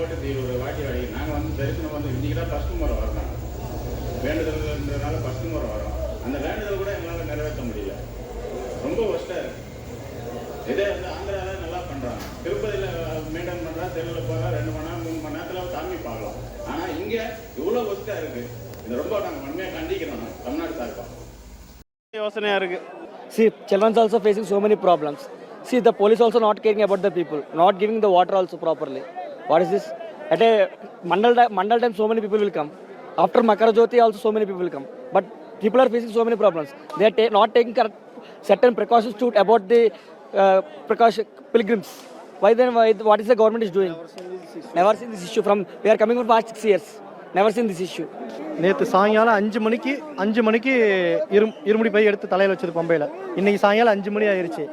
போட்டு ஒரு வாட்டி வாடி. நாங்கள் வந்து தரிசனம் வந்து இன்றைக்கி தான் ஃபஸ்ட்டு முறை வரோம் வேண்டுதல்ன்றதுனால ஃபஸ்ட்டு முறை வரோம் அந்த வேண்டுதல் கூட எங்களால் நிறைவேற்ற முடியல. ரொம்ப ஒஸ்ட்டாக இருக்கு. இதே வந்து ஆந்திராவில் நல்லா பண்ணுறாங்க திருப்பதியில் மெயின்டைன் பண்ணுறா செல்லில் போகிறா ரெண்டு மணி நேரம் மூணு மணி நேரத்தில் சாமி பார்க்கலாம் ஆனால் இங்கே இவ்வளோ ஒஸ்ட்டாக இருக்குது இது ரொம்ப நாங்கள் உண்மையாக கண்டிக்கிறோம் தமிழ்நாடு சார்பாக யோசனையாக இருக்குது See, children's also facing so many problems. See, the police also not caring about the people, not giving the water also properly. What is this? At a mandal, ti- mandal time, so many people will come. After Makara Jyoti, also so many people will come. But people are facing so many problems. They are ta- not taking correct, certain precautions to about the uh, precaution pilgrims. Why then? Why, what is the government is doing? Never seen this issue from. We are coming from past six years. Never seen this issue. நேற்று சாயங்காலம் அஞ்சு மணிக்கு அஞ்சு மணிக்கு இரு இருமுடி by எடுத்து தலையில் வச்சது பம்பையில் இன்னைக்கு சாயங்காலம் அஞ்சு மணி ஆயிருச்சு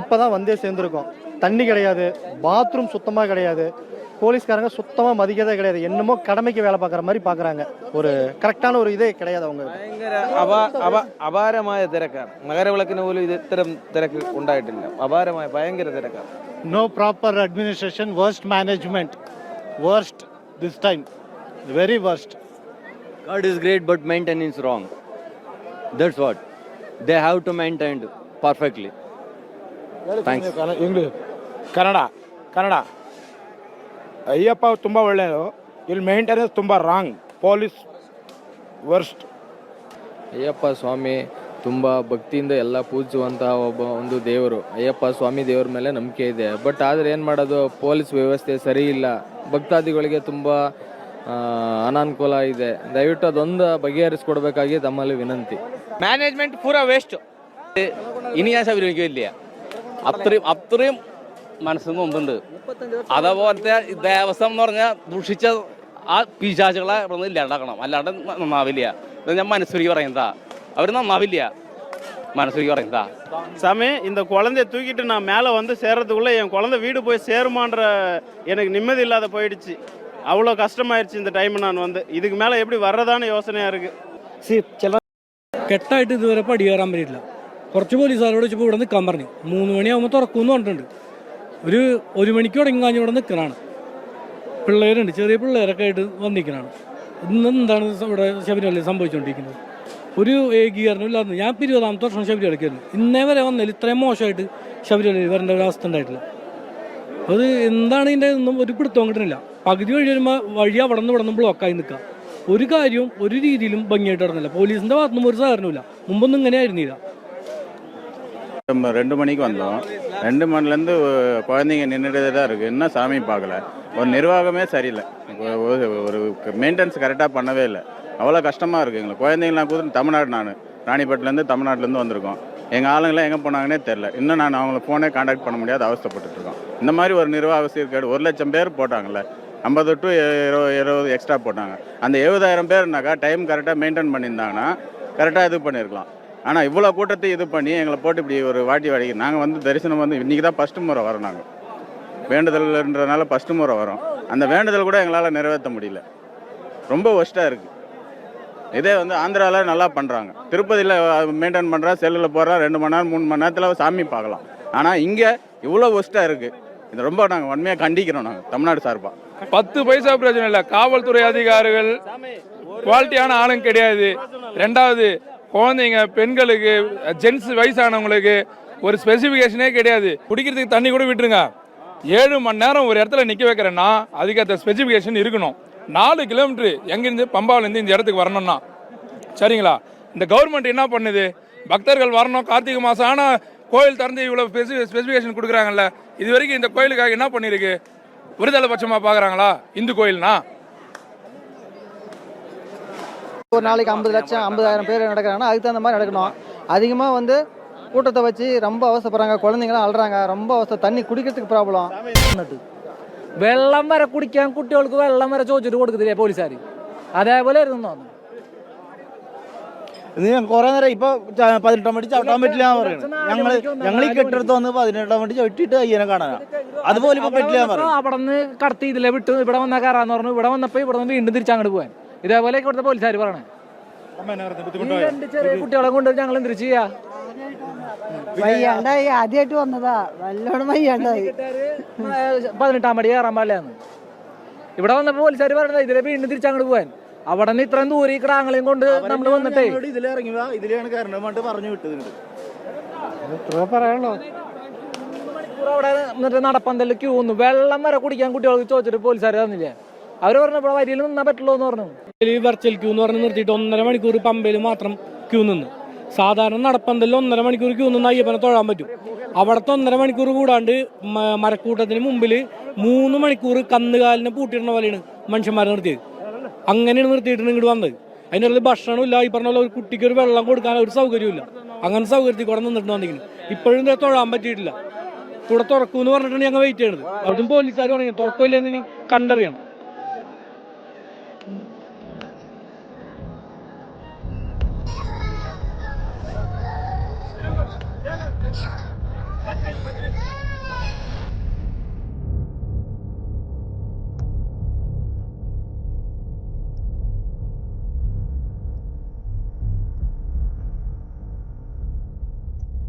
இப்போ தான் வந்தே சேர்ந்துருக்கோம் தண்ணி கிடையாது பாத்ரூம் சுத்தமாக கிடையாது போலீஸ்காரங்க சுத்தமாக மதிக்கிறதே கிடையாது என்னமோ கடமைக்கு வேலை பார்க்குற மாதிரி பார்க்குறாங்க ஒரு கரெக்டான ஒரு இதே கிடையாது அவங்க ഭയങ്കര അപാ അപ അപാരമായ തിരക്കാണ് മകരവിളക്കിന് പോലും ഇത് ഇത്തരം തിരക്ക് ഉണ്ടായിട്ടില്ല അപാരമായ ഭയങ്കര തിരക്കാണ് no proper administration, worst management, worst this time, very worst. God is great, but maintenance wrong. That's what. They have to maintain perfectly. Thanks. English Kannada Kannada Ayyappa ತುಂಬ ಒಳ್ಳೆಯದು ಇಲ್ಲಿ ಮೇಂಟೆನೆನ್ಸ್ ತುಂಬ wrong police worst Ayyappa Swami ತುಂಬ ಭಕ್ತಿಯಿಂದ ಎಲ್ಲ ಪೂಜಿಸುವಂತಹ ಒಬ್ಬ ಒಂದು ದೇವರು. ಅಯ್ಯಪ್ಪ ಸ್ವಾಮಿ ದೇವರ ಮೇಲೆ ನಂಬಿಕೆ ಇದೆ. ಬಟ್ ಆದರೆ ಏನು ಮಾಡೋದು? ಪೊಲೀಸ್ ವ್ಯವಸ್ಥೆ ಸರಿ ಇಲ್ಲ. ಭಕ್ತಾದಿಗಳಿಗೆ ತುಂಬ ಅನಾನುಕೂಲ ಇದೆ. ದಯವಿಟ್ಟು ಅದೊಂದು ಬಗೆಹರಿಸ್ಕೊಡ್ಬೇಕಾಗಿ ತಮ್ಮಲ್ಲಿ ವಿನಂತಿ. ಮ್ಯಾನೇಜ್ಮೆಂಟ್ ಪೂರಾ ವೇಸ್ಟ್ ಇನಿಯಾಸ ಇಲ್ಲಿ ಅಪ್ತರಿ ಅಪ್ತರಿ മനസ്സിന് മുമ്പുണ്ട് അതേപോലത്തെ ദേവസ്വം എന്ന് പറഞ്ഞാൽ ദുഷിച്ച ആ പിശാചുകളെ ഇവിടെ നിന്ന് ഇല്ലാണ്ടാക്കണം അല്ലാണ്ട് നന്നാവില്ല ഇത് ഞാൻ മനസ്സുരുക്കി പറയുന്നതാ അവർ നന്നാവില്ല മനസ്സുരുക്കി പറയുന്നതാ சாமி இந்த குழந்தைய தூக்கிட்டு நான் மேலே வந்து சேர்றதுக்குள்ளே என் குழந்தை வீடு போய் சேருமான்ற எனக்கு நிம்மதி இல்லாத போயிடுச்சு அவ்வளோ கஷ்டமாயிருச்சு இந்த டைம் நான் வந்து இதுக்கு மேலே எப்படி வர்றதான்னு யோசனையாக இருக்குது See, children. കെട്ടായിട്ട് ഇതുവരെ പടി കയറാൻ പറ്റിയില്ല കുറച്ച് പോലീസുകാരോട് വെച്ചപ്പോൾ ഇവിടെ നിൽക്കാൻ പറഞ്ഞു മൂന്ന് മണിയാകുമ്പോൾ തുറക്കുമെന്ന് പറഞ്ഞിട്ടുണ്ട് ഒരു ഒരു മണിക്കൂർ ഇങ്ങാഞ്ഞ് ഇവിടെ നിൽക്കണാണ് പിള്ളേരുണ്ട് ചെറിയ പിള്ളേരൊക്കെ ആയിട്ട് വന്നിരിക്കണാണ്. ഇന്ന് എന്താണ് ഇവിടെ ശബരിമലയിൽ സംഭവിച്ചുകൊണ്ടിരിക്കുന്നത് ഒരു ഏകീകരണം ഇല്ലാതെ ഞാൻ ഇരുപതാമത്തെ വർഷം ശബരിമലയ്ക്കായിരുന്നു ഇന്നേ വരെ വന്നതിൽ ഇത്രയും മോശമായിട്ട് ശബരിമലയിൽ വരേണ്ട ഒരു അവസ്ഥ ഉണ്ടായിട്ടില്ല. അത് എന്താണ് ഇതിന്റെ ഒന്നും ഒരു പിടുത്തം കിട്ടുന്നില്ല. പകുതി വഴി വരുമ്പോൾ വഴി അവിടെ നിന്ന് ഇവിടെ നിന്ന് ബ്ലോക്കായി നിൽക്കുക. ഒരു കാര്യവും ഒരു രീതിയിലും ഭംഗിയായിട്ട് നടന്നില്ല. പോലീസിന്റെ ഭാഗത്തുനിന്നും ഒരു സഹകരണമില്ല മുമ്പൊന്നും ഇങ്ങനെ ആയിരുന്നില്ല. രണ്ട് മണിക്ക് വന്നതാണ് ரெண்டு மணிலேருந்து குழந்தைங்க நின்றுட்டு தான் இருக்குது இன்னும் சாமி பார்க்கல. ஒரு நிர்வாகமே சரியில்லை. ஒரு- மெயின்டெனன்ஸ் கரெக்டாக பண்ணவே இல்லை. அவ்வளோ கஷ்டமாக இருக்குது எங்களுக்கு. குழந்தைங்களாம் கூட தமிழ்நாடு நான். ராணிப்பேட்டிலேருந்து தமிழ்நாட்டிலேருந்து வந்திருக்கோம். எங்கள் ஆளுங்களாம் எங்கே போனாங்கன்னே தெரில இன்னும் நான் அவங்கள ஃபோனே காண்டாக்ட் பண்ண முடியாத அவஸ்தைப்பட்டுட்டு இந்த மாதிரி ஒரு நிர்வாக சீர்கேடு ஒரு லட்சம் பேர் போட்டாங்கல்ல. ஐம்பது டு இருபது இருபது எக்ஸ்ட்ரா போட்டாங்க. அந்த எழுபதாயிரம் பேர்னாக்கா டைம் கரெக்டாக மெயின்டைன் பண்ணியிருந்தாங்கன்னா கரெக்டாக இது பண்ணியிருக்கலாம். ஆனால் இவ்வளோ கூட்டத்தை இது பண்ணி எங்களை போட்டு இப்படி ஒரு வாட்டி வாடி நாங்கள் வந்து தரிசனம் வந்து இன்றைக்கி தான் ஃபஸ்ட்டு முறை வரோம் நாங்கள் வேண்டுதல்ன்றனால ஃபஸ்ட்டு முறை வரோம். அந்த வேண்டுதல் கூட எங்களால் நிறைவேற்ற முடியல. ரொம்ப ஒஸ்ட்டாக இருக்குது இதே வந்து ஆந்திராவில் நல்லா பண்ணுறாங்க திருப்பதியில் மெயின்டைன் பண்ணுறா செல்லில் போகிறா ரெண்டு மணி நேரம் மூணு மணி நேரத்தில் சாமி பார்க்கலாம். ஆனால் இங்கே இவ்வளோ ஒஸ்ட்டாக இருக்குது இது ரொம்ப நாங்கள் உண்மையாக கண்டிக்கிறோம் நாங்கள் தமிழ்நாடு சார்பாக பத்து பைசா பிரச்சனை இல்லை. காவல்துறை அதிகாரிகள் குவாலிட்டியான ஆளுங்க கிடையாது. ரெண்டாவது குழந்தைங்க பெண்களுக்கு ஜென்ஸ் வயசானவங்களுக்கு ஒரு ஸ்பெசிஃபிகேஷனே கிடையாது. குடிக்கிறதுக்கு தண்ணி கூட விட்டுருங்க. ஏழு மணி நேரம் ஒரு இடத்துல நிற்க வைக்கிறேன்னா அதுக்கு அந்த ஸ்பெசிஃபிகேஷன் இருக்கணும். நாலு கிலோமீட்டர் எங்கேருந்து பம்பாவிலேருந்து இந்த இடத்துக்கு வரணும்னா. சரிங்களா? இந்த கவர்மெண்ட் என்ன பண்ணுது? பக்தர்கள் வரணும். கார்த்திகை மாதம் ஆனால் கோயில் திறந்து இவ்வளோ ஸ்பெசிஃபிகேஷன் கொடுக்குறாங்கல்ல. இது வரைக்கும் இந்த கோயிலுக்காக என்ன பண்ணியிருக்கு? விருதலை பட்சமாக பார்க்குறாங்களா இந்து கோயில்னா? ஒரு நாளைக்கு ஐம்பது லட்சம் ஐம்பதாயிரம் பேர் நடக்கிறாங்கன்னா அதுக்கு தகுந்த மாதிரி நடக்கணும் அதிகமாக வந்து கூட்டத்தை வச்சு ரொம்ப அவசரப்படுறாங்க குழந்தைங்களாம் அழுறாங்க ரொம்ப அவசரம் தண்ணி குடிக்கிறதுக்கு ப்ராப்ளம் വെള്ളം വരെ കുടിക്കാൻ കുട്ടികൾക്ക് വെള്ളം വരെ ചോദിച്ചിട്ട് കൊടുക്കത്തില്ലേ പോലീസുകാർ അതേപോലെ ആയിരുന്നു ഇത് ഞാൻ കുറെ നേരം ഇപ്പൊ ച- പതിനെട്ടാം വേണ്ടി ചവിട്ടാൻ പറ്റില്ല എന്ന് പറയുന്നത് ഞങ്ങൾ ഞങ്ങൾ ഈ കെട്ടിടത്ത് വന്ന് പതിനെട്ടാം വേണ്ടി ചവിട്ടിയിട്ട് അയ്യനെ കാണാനാ അതുപോലെ ഇപ്പൊ പറ്റില്ല എന്ന് പറയും അവിടെ നിന്ന് കടത്തി ഇതിലെ വിട്ട് ഇവിടെ വന്നാൽ കയറാന്ന് പറഞ്ഞു ഇവിടെ വന്നപ്പോൾ ഇവിടെ നിന്ന് വീണ്ടും തിരിച്ചങ്ങോട്ട് പോകാൻ ഇതേപോലെ ഇവിടുത്തെ പോലീസുകാർ പറയണേ. ഈ രണ്ട് ചെറിയ കുട്ടികളെ കൊണ്ട് ഞങ്ങൾ എന്ത് ചെയ്യാ? വയ്യാണ്ടായി. ആദ്യമായിട്ട് വന്നതാ. നല്ലോണം വയ്യാണ്ടായി. പതിനെട്ടാം പടി കയറാൻ പാടില്ലാന്ന് ഇവിടെ വന്നപ്പോ പോലീസുകാർ പറഞ്ഞത് ഇതിലെ വീണ്ടും തിരിച്ചങ്ങോട്ട് പോവാൻ. അവിടെ നിന്ന് ഇത്രയും ദൂരെ ഈ കടാങ്ങളെയും കൊണ്ട് നമ്മൾ വന്നിട്ടേ. ഇതിലിറങ്ങി ഇതിലാണ് കാരണം പറഞ്ഞു വിട്ടത് പറയാനുള്ളൂ. മണിക്കൂർ അവിടെ എന്നിട്ട് നടപ്പന്തൽ ക്യൂ ഒന്ന് വെള്ളം വരെ കുടിക്കാൻ കുട്ടികൾക്ക് ചോദിച്ചിട്ട് പോലീസുകാർ തന്നില്ലേ? അവർ പറഞ്ഞപ്പോൾ വരിയിൽ നിന്നാ പറ്റുള്ളൂ എന്ന് പറഞ്ഞു. വെർച്വൽ ക്യൂ എന്ന് പറഞ്ഞ് നിർത്തിയിട്ട് ഒന്നര മണിക്കൂർ പമ്പയിൽ മാത്രം ക്യൂ നിന്ന്. സാധാരണ നടപ്പന്തലിൽ ഒന്നര മണിക്കൂർ ക്യൂ നിന്ന് അയ്യപ്പനെ തൊഴാൻ പറ്റും. അവിടുത്തെ ഒന്നര മണിക്കൂർ കൂടാണ്ട് മരക്കൂട്ടത്തിന് മുമ്പിൽ മൂന്ന് മണിക്കൂർ കന്നുകാലിനെ പൂട്ടിയിടുന്ന പോലെയാണ് മനുഷ്യന്മാരെ നിർത്തിയത്. അങ്ങനെയാണ് നിർത്തിയിട്ട് ഇങ്ങോട്ട് വന്നത്. അതിനുള്ള ഭക്ഷണമില്ല ഈ പറഞ്ഞ പോലെ ഒരു കുട്ടിക്ക് ഒരു വെള്ളം കൊടുക്കാൻ ഒരു സൗകര്യമില്ല അങ്ങനെ സൗകര്യത്തിൽ കൂടെ നിന്നിട്ട് വന്നിരിക്കുന്നു ഇപ്പോഴും തൊഴാൻ പറ്റിയിട്ടില്ല. ഇവിടെ തുറക്കൂന്ന് പറഞ്ഞിട്ടാണ് ഞങ്ങൾ വെയിറ്റ് ചെയ്യണത്. അവിടുന്ന് പോലീസുകാർ പറഞ്ഞു തുറക്കില്ലെന്ന് കണ്ടറിയണം.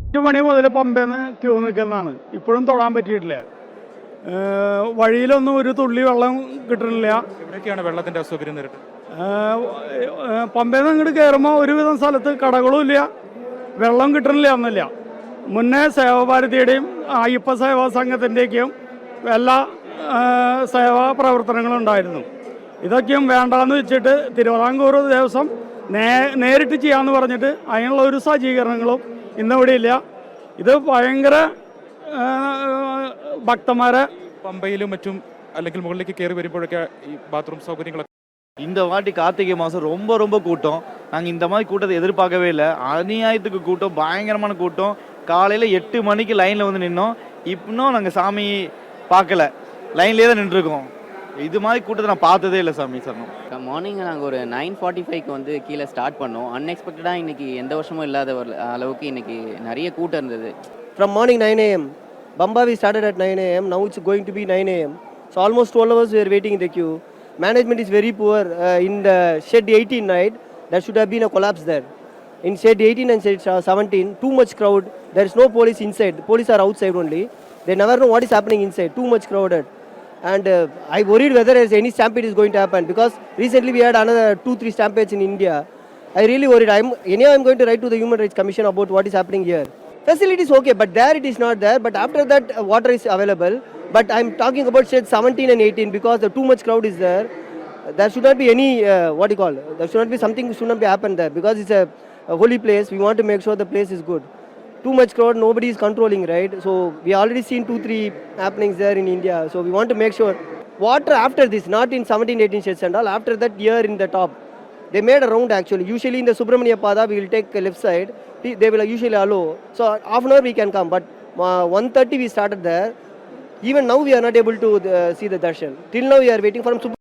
എട്ട് മണി മുതൽ പമ്പേന്ന് ക്യൂ നിൽക്കുന്നതാണ്. ഇപ്പോഴും തൊടാൻ പറ്റിയിട്ടില്ല. വഴിയിലൊന്നും ഒരു തുള്ളി വെള്ളം കിട്ടണില്ല എവിടെയൊക്കെയാണ് വെള്ളത്തിന്റെ അസൗകര്യം നേരിട്ട് പമ്പേന്ന് അങ്ങോട്ട് കയറുമ്പോൾ ഒരുവിധം സ്ഥലത്ത് കടകളും ഇല്ല. വെള്ളം കിട്ടണില്ല എന്നില്ല. മുന്നേ സേവാഭാരതിയുടെയും അയ്യപ്പ സേവാ സംഘത്തിൻ്റെയൊക്കെയും എല്ലാ ഏഹ് സേവാ പ്രവർത്തനങ്ങളും ഉണ്ടായിരുന്നു ഇതൊക്കെയും വേണ്ടാന്ന് വെച്ചിട്ട് തിരുവിതാംകൂർ ദേവസ്വം നേ നേരിട്ട് ചെയ്യാമെന്ന് പറഞ്ഞിട്ട് അതിനുള്ള ഒരു സജ്ജീകരണങ്ങളും ഇന്നിവിടെ ഇല്ല ഇത് ഭയങ്കര ഏഹ് ഭക്തന്മാരെ പമ്പയിലും മറ്റും അല്ലെങ്കിൽ മുകളിലേക്ക് കയറി വരുമ്പോഴൊക്കെ ഈ ബാത്റൂം സൗകര്യങ്ങളൊക്കെ இந்த வாட்டி கார்த்திகை மாதம் ரொம்ப ரொம்ப கூட்டம் நாங்கள் இந்த மாதிரி கூட்டத்தை எதிர்பார்க்கவே இல்லை அநியாயத்துக்கு கூட்டம் பயங்கரமான கூட்டம் காலையில் எட்டு மணிக்கு லைனில் வந்து நின்றோம் இன்னும் நாங்கள் சாமி பார்க்கல. லைன்லேயே தான் நின்றுருக்கோம். இது மாதிரி கூட்டத்தை நான் பார்த்ததே இல்லை சாமி சரணம். மார்னிங் நாங்கள் ஒரு நைன் ஃபார்ட்டி ஃபைவ்க்கு வந்து கீழே ஸ்டார்ட் பண்ணோம். அன்எக்ஸ்பெக்டடாக இன்றைக்கி எந்த வருஷமும் இல்லாத அளவுக்கு இன்றைக்கி நிறைய கூட்டம் இருந்தது. From morning nine AM பம்பாவி started at nine AM now it's going to be nine AM so almost twelve hours we're waiting the queue management is very poor in the shed eighteen night that should have been a collapse there there. In shed 18 and shed uh, 17, too much crowd. There is no police inside. Police are outside only. They never know what is happening inside. Too much crowded. And uh, I worried whether there's any stampede is going to happen because recently we had another two, three stampedes in India. I really worried. I'm anyhow I'm going to write to the Human Rights Commission about what is happening here. Facilities okay, but there it is not there. But after that, uh, water is available. But I'm talking about shed 17 and 18 because the too much crowd is there. There should not be any uh, what do you call? There should not be something should not be happened there because it's a, a holy place. We want to make sure the place is good. Too much crowd, nobody is controlling, right? So we already seen two, three happenings there in India. So we want to make sure water after this, not in 17, 18 sheds and all. After that, year in the top, they made a round actually. Usually in the Subramania Pada, we will take a left side. They will usually allow. So half an hour we can come, but uh, 1:30 we started there. Even now we are not able to uh, see the darshan. Till now we are waiting for.